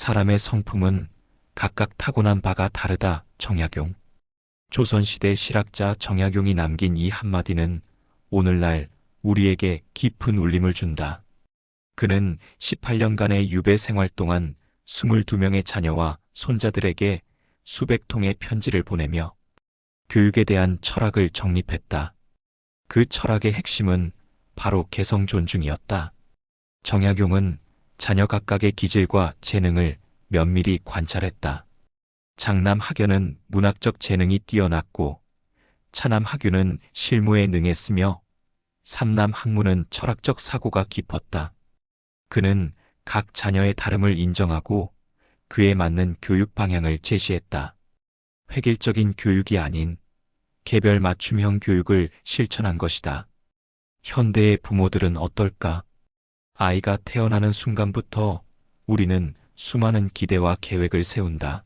사람의 성품은 각각 타고난 바가 다르다. 정약용. 조선시대 실학자 정약용이 남긴 이 한마디는 오늘날 우리에게 깊은 울림을 준다. 그는 18년간의 유배 생활 동안 22명의 자녀와 손자들에게 수백 통의 편지를 보내며 교육에 대한 철학을 정립했다. 그 철학의 핵심은 바로 개성 존중이었다. 정약용은 자녀 각각의 기질과 재능을 면밀히 관찰했다. 장남 학연은 문학적 재능이 뛰어났고 차남 학유는 실무에 능했으며 삼남 학문은 철학적 사고가 깊었다. 그는 각 자녀의 다름을 인정하고 그에 맞는 교육 방향을 제시했다. 획일적인 교육이 아닌 개별 맞춤형 교육을 실천한 것이다. 현대의 부모들은 어떨까? 아이가 태어나는 순간부터 우리는 수많은 기대와 계획을 세운다.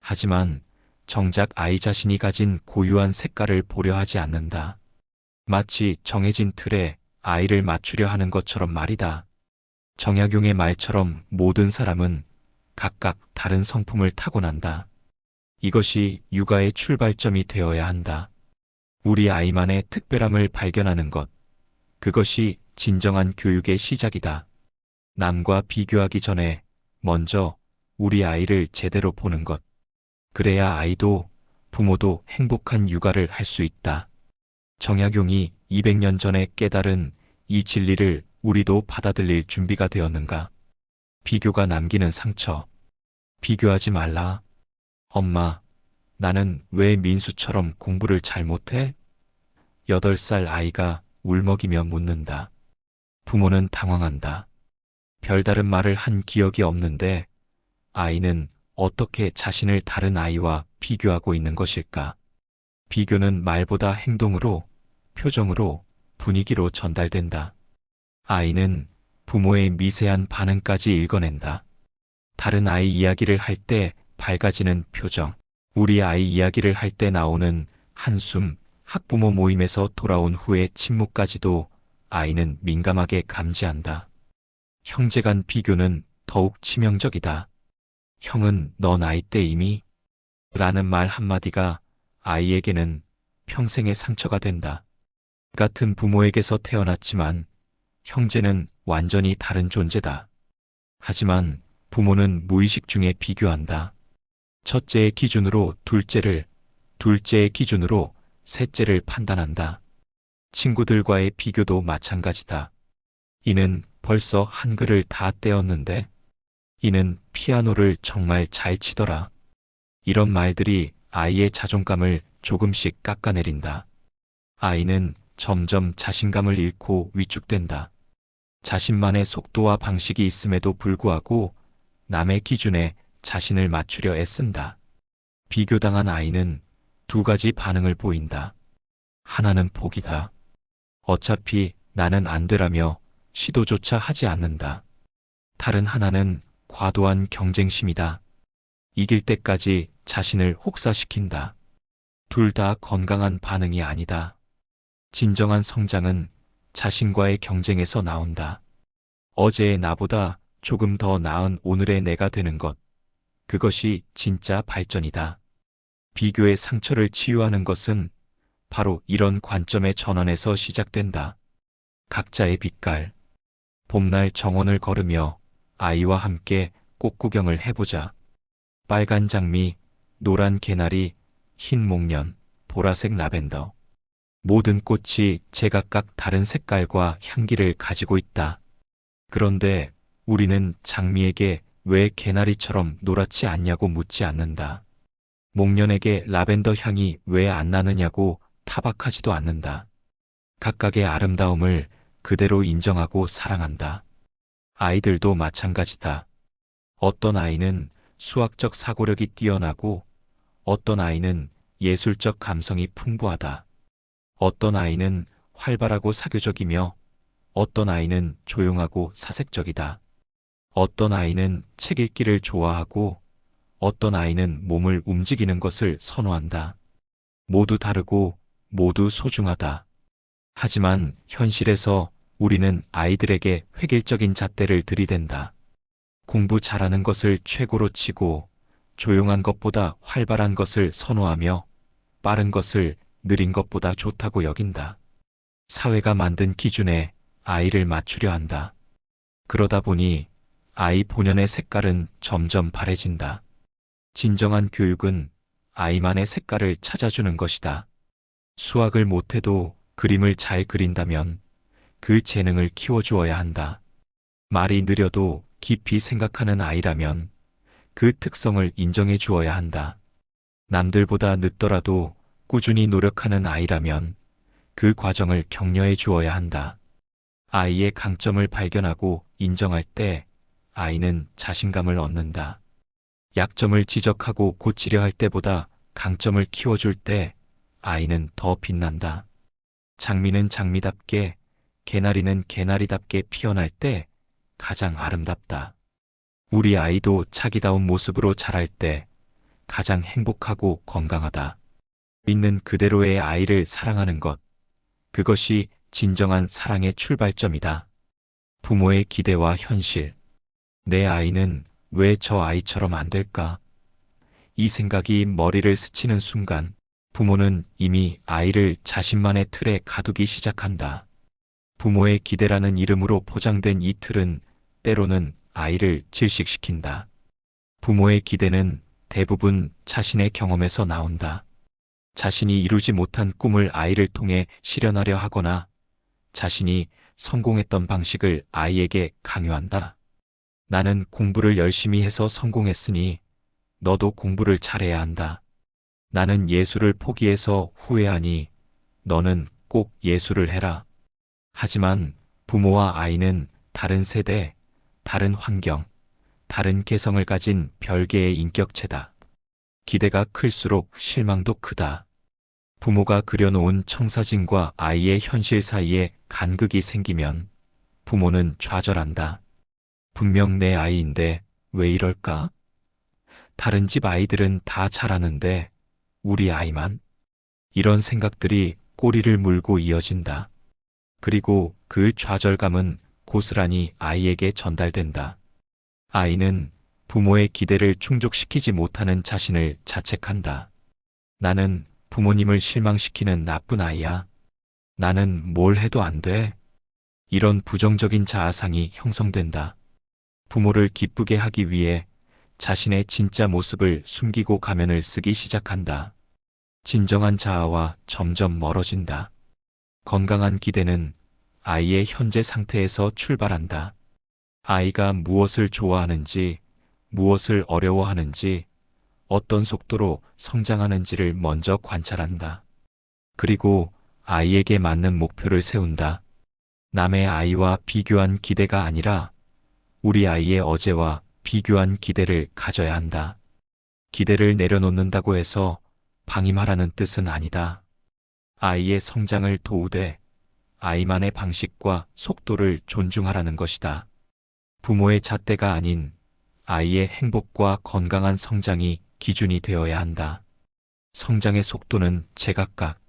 하지만 정작 아이 자신이 가진 고유한 색깔을 보려 하지 않는다. 마치 정해진 틀에 아이를 맞추려 하는 것처럼 말이다. 정약용의 말처럼 모든 사람은 각각 다른 성품을 타고난다. 이것이 육아의 출발점이 되어야 한다. 우리 아이만의 특별함을 발견하는 것. 그것이 진정한 교육의 시작이다. 남과 비교하기 전에 먼저 우리 아이를 제대로 보는 것. 그래야 아이도 부모도 행복한 육아를 할 수 있다. 정약용이 200년 전에 깨달은 이 진리를 우리도 받아들일 준비가 되었는가? 비교가 남기는 상처. 비교하지 말라. 엄마, 나는 왜 민수처럼 공부를 잘 못해? 8살 아이가 울먹이며 묻는다. 부모는 당황한다. 별다른 말을 한 기억이 없는데 아이는 어떻게 자신을 다른 아이와 비교하고 있는 것일까? 비교는 말보다 행동으로, 표정으로, 분위기로 전달된다. 아이는 부모의 미세한 반응까지 읽어낸다. 다른 아이 이야기를 할 때 밝아지는 표정, 우리 아이 이야기를 할 때 나오는 한숨, 학부모 모임에서 돌아온 후의 침묵까지도 아이는 민감하게 감지한다. 형제 간 비교는 더욱 치명적이다. 형은 너 나이 때 이미 라는 말 한마디가 아이에게는 평생의 상처가 된다. 같은 부모에게서 태어났지만 형제는 완전히 다른 존재다. 하지만 부모는 무의식 중에 비교한다. 첫째의 기준으로 둘째를, 둘째의 기준으로 셋째를 판단한다. 친구들과의 비교도 마찬가지다. 이는 벌써 한글을 다 떼었는데, 이는 피아노를 정말 잘 치더라. 이런 말들이 아이의 자존감을 조금씩 깎아내린다. 아이는 점점 자신감을 잃고 위축된다. 자신만의 속도와 방식이 있음에도 불구하고 남의 기준에 자신을 맞추려 애쓴다. 비교당한 아이는 두 가지 반응을 보인다. 하나는 포기다. 어차피 나는 안 되라며 시도조차 하지 않는다. 다른 하나는 과도한 경쟁심이다. 이길 때까지 자신을 혹사시킨다. 둘 다 건강한 반응이 아니다. 진정한 성장은 자신과의 경쟁에서 나온다. 어제의 나보다 조금 더 나은 오늘의 내가 되는 것. 그것이 진짜 발전이다. 비교의 상처를 치유하는 것은 바로 이런 관점의 전환에서 시작된다. 각자의 빛깔. 봄날 정원을 걸으며 아이와 함께 꽃 구경을 해보자. 빨간 장미, 노란 개나리, 흰 목련, 보라색 라벤더. 모든 꽃이 제각각 다른 색깔과 향기를 가지고 있다. 그런데 우리는 장미에게 왜 개나리처럼 노랗지 않냐고 묻지 않는다. 목련에게 라벤더 향이 왜 안 나느냐고 타박하지도 않는다. 각각의 아름다움을 그대로 인정하고 사랑한다. 아이들도 마찬가지다. 어떤 아이는 수학적 사고력이 뛰어나고 어떤 아이는 예술적 감성이 풍부하다. 어떤 아이는 활발하고 사교적이며 어떤 아이는 조용하고 사색적이다. 어떤 아이는 책 읽기를 좋아하고 어떤 아이는 몸을 움직이는 것을 선호한다. 모두 다르고 모두 소중하다. 하지만 현실에서 우리는 아이들에게 획일적인 잣대를 들이댄다. 공부 잘하는 것을 최고로 치고 조용한 것보다 활발한 것을 선호하며 빠른 것을 느린 것보다 좋다고 여긴다. 사회가 만든 기준에 아이를 맞추려 한다. 그러다 보니 아이 본연의 색깔은 점점 바래진다. 진정한 교육은 아이만의 색깔을 찾아주는 것이다. 수학을 못해도 그림을 잘 그린다면 그 재능을 키워주어야 한다. 말이 느려도 깊이 생각하는 아이라면 그 특성을 인정해 주어야 한다. 남들보다 늦더라도 꾸준히 노력하는 아이라면 그 과정을 격려해 주어야 한다. 아이의 강점을 발견하고 인정할 때 아이는 자신감을 얻는다. 약점을 지적하고 고치려 할 때보다 강점을 키워줄 때 아이는 더 빛난다. 장미는 장미답게, 개나리는 개나리답게 피어날 때 가장 아름답다. 우리 아이도 자기다운 모습으로 자랄 때 가장 행복하고 건강하다. 있는 그대로의 아이를 사랑하는 것. 그것이 진정한 사랑의 출발점이다. 부모의 기대와 현실. 내 아이는 왜 저 아이처럼 안 될까? 이 생각이 머리를 스치는 순간 부모는 이미 아이를 자신만의 틀에 가두기 시작한다. 부모의 기대라는 이름으로 포장된 이 틀은 때로는 아이를 질식시킨다. 부모의 기대는 대부분 자신의 경험에서 나온다. 자신이 이루지 못한 꿈을 아이를 통해 실현하려 하거나 자신이 성공했던 방식을 아이에게 강요한다. 나는 공부를 열심히 해서 성공했으니 너도 공부를 잘해야 한다. 나는 예술을 포기해서 후회하니 너는 꼭 예술을 해라. 하지만 부모와 아이는 다른 세대, 다른 환경, 다른 개성을 가진 별개의 인격체다. 기대가 클수록 실망도 크다. 부모가 그려놓은 청사진과 아이의 현실 사이에 간극이 생기면 부모는 좌절한다. 분명 내 아이인데 왜 이럴까? 다른 집 아이들은 다 잘하는데 우리 아이만? 이런 생각들이 꼬리를 물고 이어진다. 그리고 그 좌절감은 고스란히 아이에게 전달된다. 아이는 부모의 기대를 충족시키지 못하는 자신을 자책한다. 나는 부모님을 실망시키는 나쁜 아이야. 나는 뭘 해도 안 돼. 이런 부정적인 자아상이 형성된다. 부모를 기쁘게 하기 위해 자신의 진짜 모습을 숨기고 가면을 쓰기 시작한다. 진정한 자아와 점점 멀어진다. 건강한 기대는 아이의 현재 상태에서 출발한다. 아이가 무엇을 좋아하는지, 무엇을 어려워하는지, 어떤 속도로 성장하는지를 먼저 관찰한다. 그리고 아이에게 맞는 목표를 세운다. 남의 아이와 비교한 기대가 아니라 우리 아이의 어제와 비교한 기대를 가져야 한다. 기대를 내려놓는다고 해서 방임하라는 뜻은 아니다. 아이의 성장을 도우되 아이만의 방식과 속도를 존중하라는 것이다. 부모의 잣대가 아닌 아이의 행복과 건강한 성장이 기준이 되어야 한다. 성장의 속도는 제각각.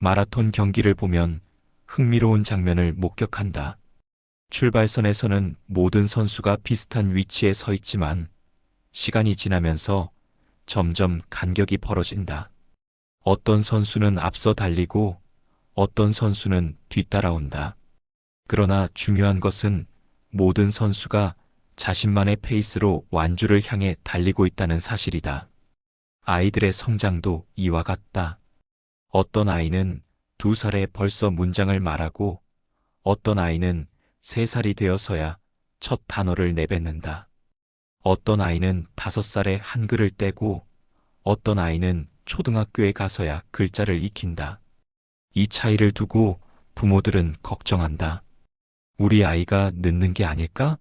마라톤 경기를 보면 흥미로운 장면을 목격한다. 출발선에서는 모든 선수가 비슷한 위치에 서 있지만 시간이 지나면서 점점 간격이 벌어진다. 어떤 선수는 앞서 달리고 어떤 선수는 뒤따라온다. 그러나 중요한 것은 모든 선수가 자신만의 페이스로 완주를 향해 달리고 있다는 사실이다. 아이들의 성장도 이와 같다. 어떤 아이는 두 살에 벌써 문장을 말하고 어떤 아이는 세 살이 되어서야 첫 단어를 내뱉는다. 어떤 아이는 다섯 살에 한글을 떼고 어떤 아이는 초등학교에 가서야 글자를 익힌다. 이 차이를 두고 부모들은 걱정한다. 우리 아이가 늦는 게 아닐까?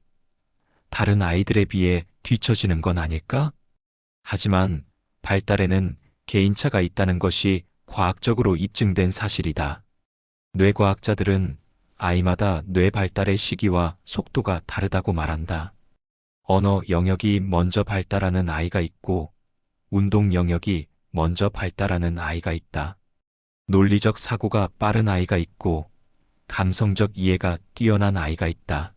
다른 아이들에 비해 뒤처지는 건 아닐까? 하지만 발달에는 개인차가 있다는 것이 과학적으로 입증된 사실이다. 뇌과학자들은 아이마다 뇌 발달의 시기와 속도가 다르다고 말한다. 언어 영역이 먼저 발달하는 아이가 있고 운동 영역이 먼저 발달하는 아이가 있다. 논리적 사고가 빠른 아이가 있고 감성적 이해가 뛰어난 아이가 있다.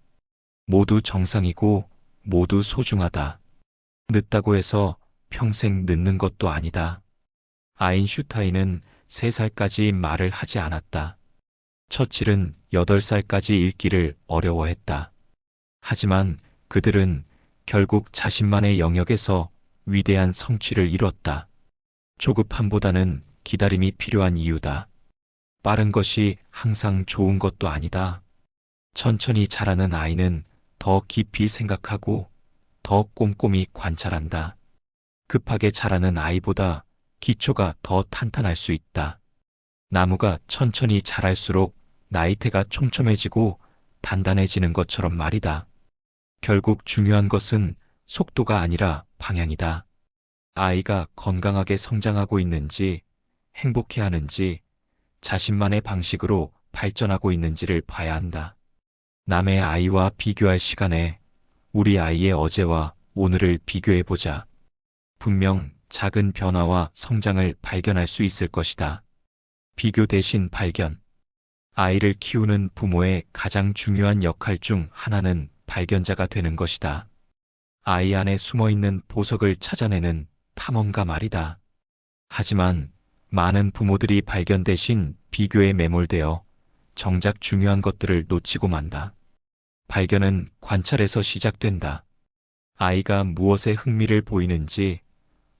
모두 정상이고 모두 소중하다. 늦다고 해서 평생 늦는 것도 아니다. 아인슈타인은 3살까지 말을 하지 않았다. 처칠은 8살까지 읽기를 어려워했다. 하지만 그들은 결국 자신만의 영역에서 위대한 성취를 이뤘다. 조급함보다는 기다림이 필요한 이유다. 빠른 것이 항상 좋은 것도 아니다. 천천히 자라는 아이는 더 깊이 생각하고 더 꼼꼼히 관찰한다. 급하게 자라는 아이보다 기초가 더 탄탄할 수 있다. 나무가 천천히 자랄수록 나이테가 촘촘해지고 단단해지는 것처럼 말이다. 결국 중요한 것은 속도가 아니라 방향이다. 아이가 건강하게 성장하고 있는지, 행복해 하는지, 자신만의 방식으로 발전하고 있는지를 봐야 한다. 남의 아이와 비교할 시간에 우리 아이의 어제와 오늘을 비교해 보자. 분명 작은 변화와 성장을 발견할 수 있을 것이다. 비교 대신 발견. 아이를 키우는 부모의 가장 중요한 역할 중 하나는 발견자가 되는 것이다. 아이 안에 숨어 있는 보석을 찾아내는 탐험가 말이다. 하지만 많은 부모들이 발견 대신 비교에 매몰되어 정작 중요한 것들을 놓치고 만다. 발견은 관찰에서 시작된다. 아이가 무엇에 흥미를 보이는지,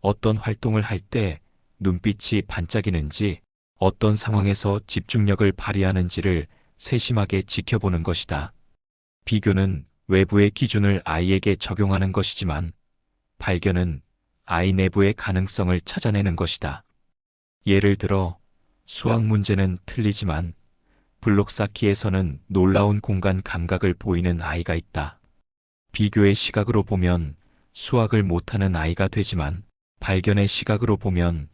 어떤 활동을 할 때 눈빛이 반짝이는지, 어떤 상황에서 집중력을 발휘하는지를 세심하게 지켜보는 것이다. 비교는 외부의 기준을 아이에게 적용하는 것이지만, 발견은 아이 내부의 가능성을 찾아내는 것이다. 예를 들어, 수학 문제는 틀리지만, 블록 쌓기에서는 놀라운 공간 감각을 보이는 아이가 있다. 비교의 시각으로 보면 수학을 못하는 아이가 되지만 발견의 시각으로 보면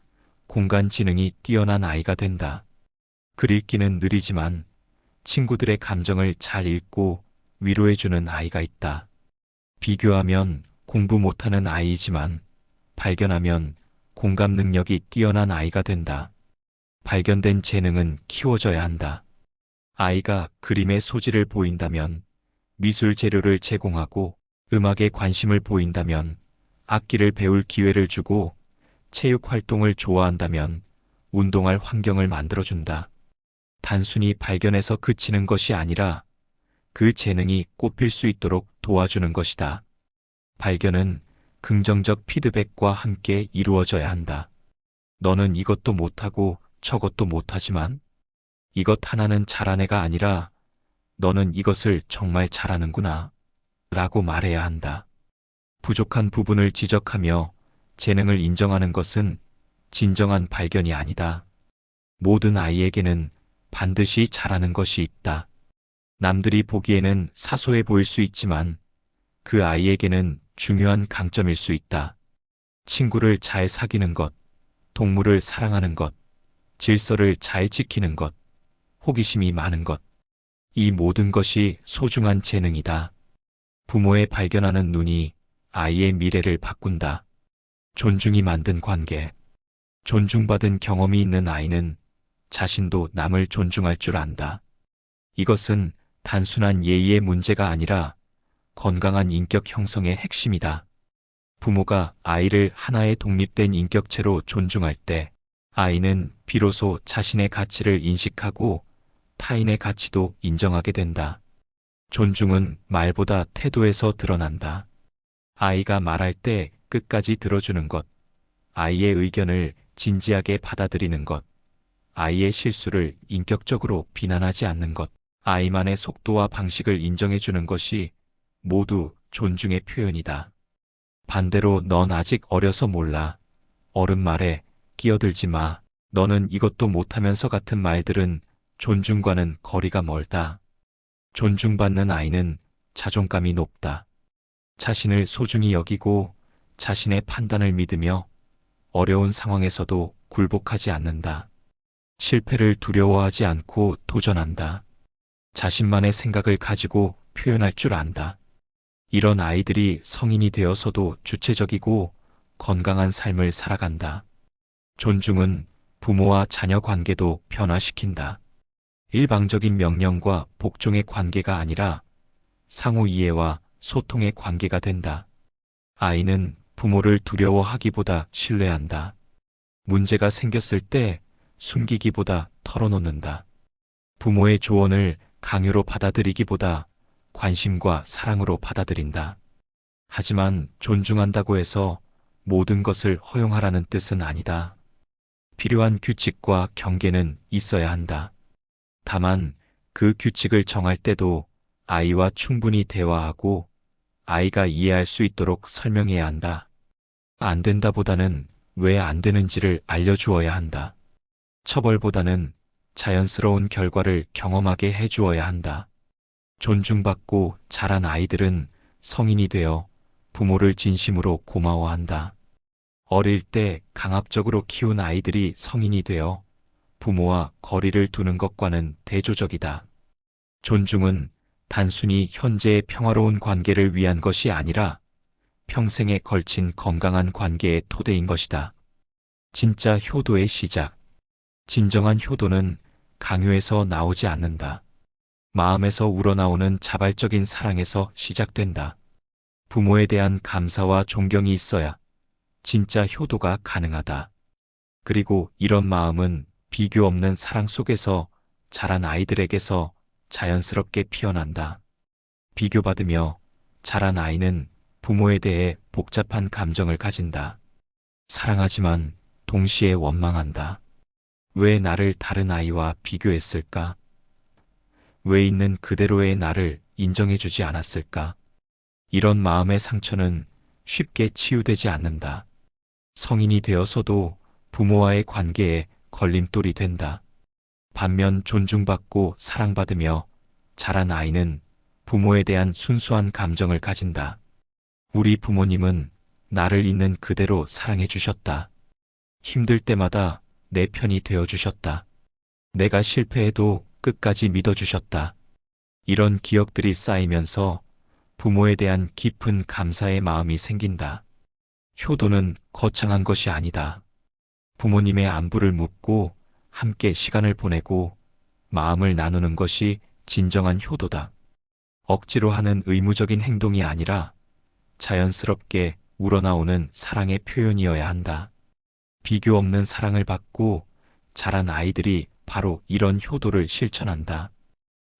공간 지능이 뛰어난 아이가 된다. 글 읽기는 느리지만 친구들의 감정을 잘 읽고 위로해주는 아이가 있다. 비교하면 공부 못하는 아이이지만 발견하면 공감 능력이 뛰어난 아이가 된다. 발견된 재능은 키워져야 한다. 아이가 그림의 소질을 보인다면 미술 재료를 제공하고 음악에 관심을 보인다면 악기를 배울 기회를 주고 체육 활동을 좋아한다면 운동할 환경을 만들어준다. 단순히 발견해서 그치는 것이 아니라 그 재능이 꽃필 수 있도록 도와주는 것이다. 발견은 긍정적 피드백과 함께 이루어져야 한다. 너는 이것도 못하고 저것도 못하지만 이것 하나는 잘한 애가 아니라 너는 이것을 정말 잘하는구나. 라고 말해야 한다. 부족한 부분을 지적하며 재능을 인정하는 것은 진정한 발견이 아니다. 모든 아이에게는 반드시 잘하는 것이 있다. 남들이 보기에는 사소해 보일 수 있지만 그 아이에게는 중요한 강점일 수 있다. 친구를 잘 사귀는 것, 동물을 사랑하는 것, 질서를 잘 지키는 것, 호기심이 많은 것. 이 모든 것이 소중한 재능이다. 부모의 발견하는 눈이 아이의 미래를 바꾼다. 존중이 만든 관계. 존중받은 경험이 있는 아이는 자신도 남을 존중할 줄 안다. 이것은 단순한 예의의 문제가 아니라 건강한 인격 형성의 핵심이다. 부모가 아이를 하나의 독립된 인격체로 존중할 때 아이는 비로소 자신의 가치를 인식하고 타인의 가치도 인정하게 된다. 존중은 말보다 태도에서 드러난다. 아이가 말할 때 끝까지 들어주는 것, 아이의 의견을 진지하게 받아들이는 것, 아이의 실수를 인격적으로 비난하지 않는 것, 아이만의 속도와 방식을 인정해주는 것이 모두 존중의 표현이다. 반대로 넌 아직 어려서 몰라. 어른 말에 끼어들지 마. 너는 이것도 못하면서 같은 말들은 존중과는 거리가 멀다. 존중받는 아이는 자존감이 높다. 자신을 소중히 여기고 자신의 판단을 믿으며 어려운 상황에서도 굴복하지 않는다. 실패를 두려워하지 않고 도전한다. 자신만의 생각을 가지고 표현할 줄 안다. 이런 아이들이 성인이 되어서도 주체적이고 건강한 삶을 살아간다. 존중은 부모와 자녀 관계도 변화시킨다. 일방적인 명령과 복종의 관계가 아니라 상호 이해와 소통의 관계가 된다. 아이는 부모를 두려워하기보다 신뢰한다. 문제가 생겼을 때 숨기기보다 털어놓는다. 부모의 조언을 강요로 받아들이기보다 관심과 사랑으로 받아들인다. 하지만 존중한다고 해서 모든 것을 허용하라는 뜻은 아니다. 필요한 규칙과 경계는 있어야 한다. 다만 그 규칙을 정할 때도 아이와 충분히 대화하고 아이가 이해할 수 있도록 설명해야 한다. 안 된다보다는 왜 안 되는지를 알려주어야 한다. 처벌보다는 자연스러운 결과를 경험하게 해주어야 한다. 존중받고 자란 아이들은 성인이 되어 부모를 진심으로 고마워한다. 어릴 때 강압적으로 키운 아이들이 성인이 되어 부모와 거리를 두는 것과는 대조적이다. 존중은 단순히 현재의 평화로운 관계를 위한 것이 아니라 평생에 걸친 건강한 관계의 토대인 것이다. 진짜 효도의 시작. 진정한 효도는 강요에서 나오지 않는다. 마음에서 우러나오는 자발적인 사랑에서 시작된다. 부모에 대한 감사와 존경이 있어야 진짜 효도가 가능하다. 그리고 이런 마음은 비교 없는 사랑 속에서 자란 아이들에게서 자연스럽게 피어난다. 비교받으며 자란 아이는 부모에 대해 복잡한 감정을 가진다. 사랑하지만 동시에 원망한다. 왜 나를 다른 아이와 비교했을까? 왜 있는 그대로의 나를 인정해주지 않았을까? 이런 마음의 상처는 쉽게 치유되지 않는다. 성인이 되어서도 부모와의 관계에 걸림돌이 된다. 반면 존중받고 사랑받으며 자란 아이는 부모에 대한 순수한 감정을 가진다. 우리 부모님은 나를 있는 그대로 사랑해 주셨다. 힘들 때마다 내 편이 되어 주셨다. 내가 실패해도 끝까지 믿어 주셨다. 이런 기억들이 쌓이면서 부모에 대한 깊은 감사의 마음이 생긴다. 효도는 거창한 것이 아니다. 부모님의 안부를 묻고 함께 시간을 보내고 마음을 나누는 것이 진정한 효도다. 억지로 하는 의무적인 행동이 아니라 자연스럽게 우러나오는 사랑의 표현이어야 한다. 비교 없는 사랑을 받고 자란 아이들이 바로 이런 효도를 실천한다.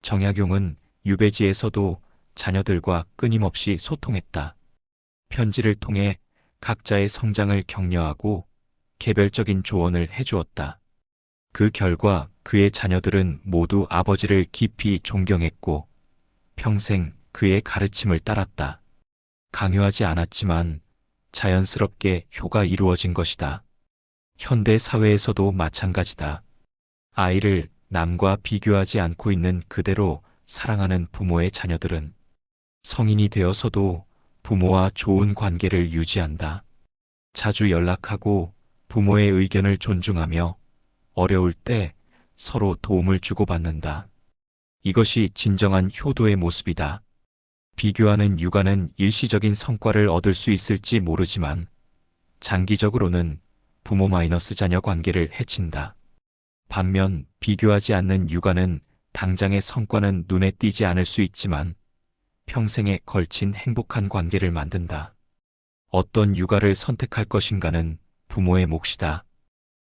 정약용은 유배지에서도 자녀들과 끊임없이 소통했다. 편지를 통해 각자의 성장을 격려하고 개별적인 조언을 해주었다. 그 결과 그의 자녀들은 모두 아버지를 깊이 존경했고 평생 그의 가르침을 따랐다. 강요하지 않았지만 자연스럽게 효가 이루어진 것이다. 현대 사회에서도 마찬가지다. 아이를 남과 비교하지 않고 있는 그대로 사랑하는 부모의 자녀들은 성인이 되어서도 부모와 좋은 관계를 유지한다. 자주 연락하고 부모의 의견을 존중하며 어려울 때 서로 도움을 주고받는다. 이것이 진정한 효도의 모습이다. 비교하는 육아는 일시적인 성과를 얻을 수 있을지 모르지만 장기적으로는 부모 마이너스 자녀 관계를 해친다. 반면 비교하지 않는 육아는 당장의 성과는 눈에 띄지 않을 수 있지만 평생에 걸친 행복한 관계를 만든다. 어떤 육아를 선택할 것인가는 부모의 몫이다.